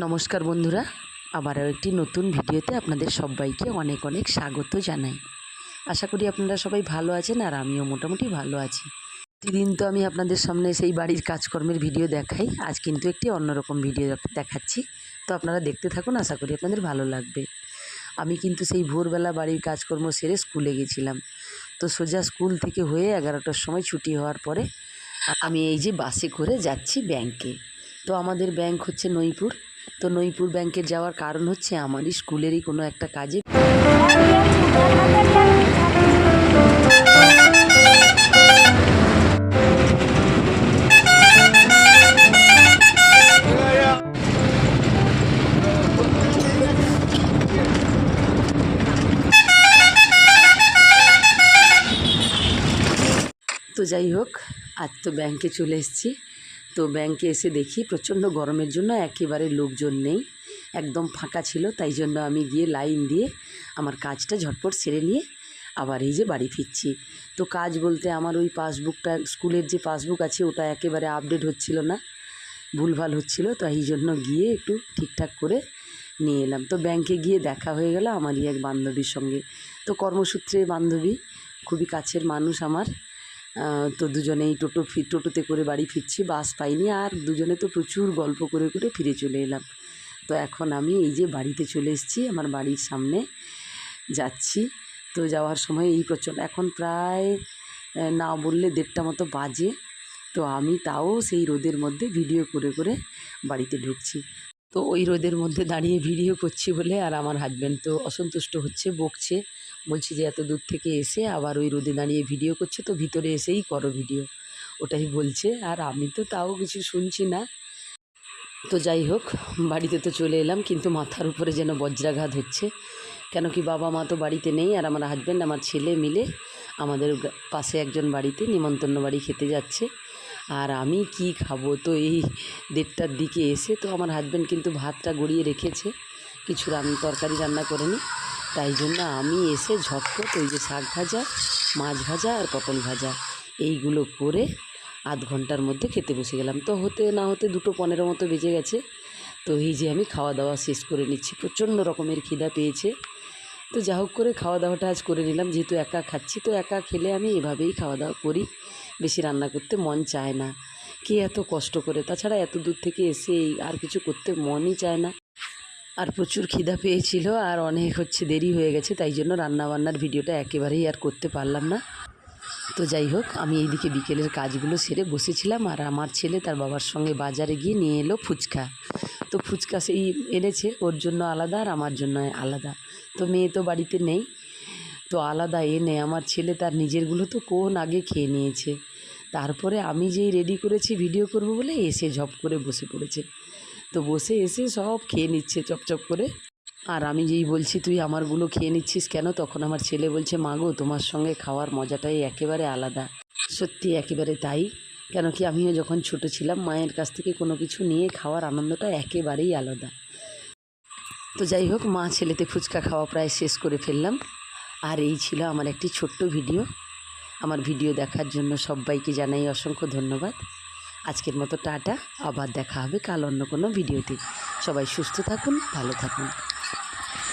নমস্কার বন্ধুরা, আবারও একটি নতুন ভিডিওতে আপনাদের সবাইকে অনেক অনেক স্বাগত জানাই। আশা করি আপনারা সবাই ভালো আছেন আর আমিও মোটামুটি ভালো আছি। প্রতিদিন তো আমি আপনাদের সামনে সেই বাড়ির কাজকর্মের ভিডিও দেখাই, আজ কিন্তু একটি অন্যরকম ভিডিও দেখাচ্ছি। তো আপনারা দেখতে থাকুন, আশা করি আপনাদের ভালো লাগবে। আমি কিন্তু সেই ভোরবেলা বাড়ির কাজকর্ম সেরে স্কুলে গেছিলাম। তো সোজা স্কুল থেকে হয়ে এগারোটার সময় ছুটি হওয়ার পরে আমি এই যে বাসে করে যাচ্ছি ব্যাংকে। তো আমাদের ব্যাংক হচ্ছে নইপুর। তো নইপুর ব্যাংকে যাওয়ার কারণ হচ্ছে আমারই স্কুলেরই কোনো একটা কাজে তো যাই হোক, আজ তো ব্যাংকে চলে এসেছি। তো ব্যাংকে এসে দেখি প্রচণ্ড গরমের জন্য একেবারে লোকজন নেই। একদম ফাঁকা ছিল, তাই জন্য আমি গিয়ে লাইন দিয়ে আমার কাজটা ঝটপট সেরে নিয়ে আবার এই যে বাড়ি ফিরছি। তো কাজ বলতে আমার ওই পাসবুকটা, স্কুলের যে পাসবুক আছে ওটা একেবারে আপডেট হচ্ছিল না, ভুলভাল হচ্ছিল তো এই জন্য গিয়ে একটু ঠিকঠাক করে নিয়ে এলাম। তো ব্যাংকে গিয়ে দেখা হয়ে গেল আমারই এক বান্ধবীর সঙ্গে। তো কর্মসূত্রে বান্ধবী, খুবই কাছের মানুষ আমার তো দুজনেই টোটো ফি, টোটোতে করে বাড়ি ফিরছি, বাস পাইনি আর দুজনে তো প্রচুর গল্প করে করে ফিরে চলে এলাম। তো এখন আমি এই যে বাড়িতে চলে এসেছি, আমার বাড়ির সামনে যাচ্ছি। তো যাওয়ার সময় এই প্রচণ্ড, এখন প্রায় না বললে দেড়টা মতো বাজে। তো আমি তাও সেই রোদের মধ্যে ভিডিও করে করে বাড়িতে ঢুকছি। তো ওই রোদের মধ্যে দাঁড়িয়ে ভিডিও করছি বলে আর আমার হাজব্যান্ড তো অসন্তুষ্ট হচ্ছে, বকছে। বলছি যে এত দূর থেকে এসে আবার ওই রোদে দাঁড়িয়ে ভিডিও করছে, তো ভিতরে এসেই করো ভিডিও ওটাই বলছে, আর আমি তো তাও কিছু শুনছি না। তো যাই হোক, বাড়িতে তো চলে এলাম, কিন্তু মাথার উপরে যেন বজ্রাঘাত হচ্ছে। কেন কি বাবা মা তো বাড়িতে নেই, আর আমার হাজব্যান্ড আমার ছেলে মিলে আমাদের পাশে একজন বাড়িতে নিমন্ত্রণ বাড়ি খেতে যাচ্ছে। আর আমি কি খাব? তো এই দেড়টার দিকে এসে তো আমার হাজব্যান্ড কিন্তু ভাতটা গড়িয়ে রেখেছে। কিছু রান, তরকারি রান্না করে করেনি। তাই জন্য আমি এসে ঝটপট ওই যে শাক ভাজা, মাছ ভাজা আর পটল ভাজা এইগুলো করে আধ ঘণ্টার মধ্যে খেতে বসে গেলাম। তো হতে না হতে দুটো পনেরো মতো বেজে গেছে। তো এই যে আমি খাওয়া দাওয়া শেষ করে নিচ্ছি। প্রচণ্ড রকমের খিদা পেয়েছে। তো যা হোক করে খাওয়া দাওয়াটা আজ করে নিলাম। যেহেতু একা খাচ্ছি, তো একা খেলে আমি এভাবেই খাওয়া দাওয়া করি। বেশি রান্না করতে মন চায় না। কে এত কষ্ট করে? তাছাড়া এত দূর থেকে এসে আর কিছু করতে মনই চায় না। আর প্রচুর খিদা পেয়েছিল আর অনেক হচ্ছে দেরি হয়ে গেছে, তাই জন্য রান্নাবান্নার ভিডিওটা একেবারেই আর করতে পারলাম না। তো যাই হোক, আমি এইদিকে বিকেলের কাজগুলো সেরে বসেছিলাম আর আমার ছেলে তার বাবার সঙ্গে বাজারে গিয়ে নিয়ে এলো ফুচকা। তো ফুচকা সেই এনেছে, ওর জন্য আলাদা আর আমার জন্য আলাদা। তো মেয়ে তো বাড়িতে নেই, তো আলাদা এনে আমার ছেলে তার নিজেরগুলো তো কোন আগে খেয়ে নিয়েছে। তারপরে আমি যেই রেডি করেছি ভিডিও করব বলে এসে ঝপ করে বসে পড়েছে। তো বসে এসে সব খেয়ে নিচ্ছে চপচপ করে। আর আমি যেই বলছি, তুই আমারগুলো খেয়ে নিচ্ছিস কেন? তখন আমার ছেলে বলছে মাগো তোমার সঙ্গে খাওয়ার মজাটাই একেবারে আলাদা। সত্যি একেবারে তাই। কেন কি আমিও যখন ছোট ছিলাম, মায়ের কাছ থেকে কোনো কিছু নিয়ে খাওয়ার আনন্দটা একেবারেই আলাদা। তো যাই হোক, মা ছেলেতে ফুচকা খাওয়া প্রায় শেষ করে ফেললাম। আর এই ছিল আমার একটি ছোট্ট ভিডিও। আমার ভিডিও দেখার জন্য সবাইকে জানাই অসংখ্য ধন্যবাদ। আজকের মতো টাটা, আবার দেখা হবে কাল অন্য কোনো ভিডিওতে। সবাই সুস্থ থাকুন, ভালো থাকুন।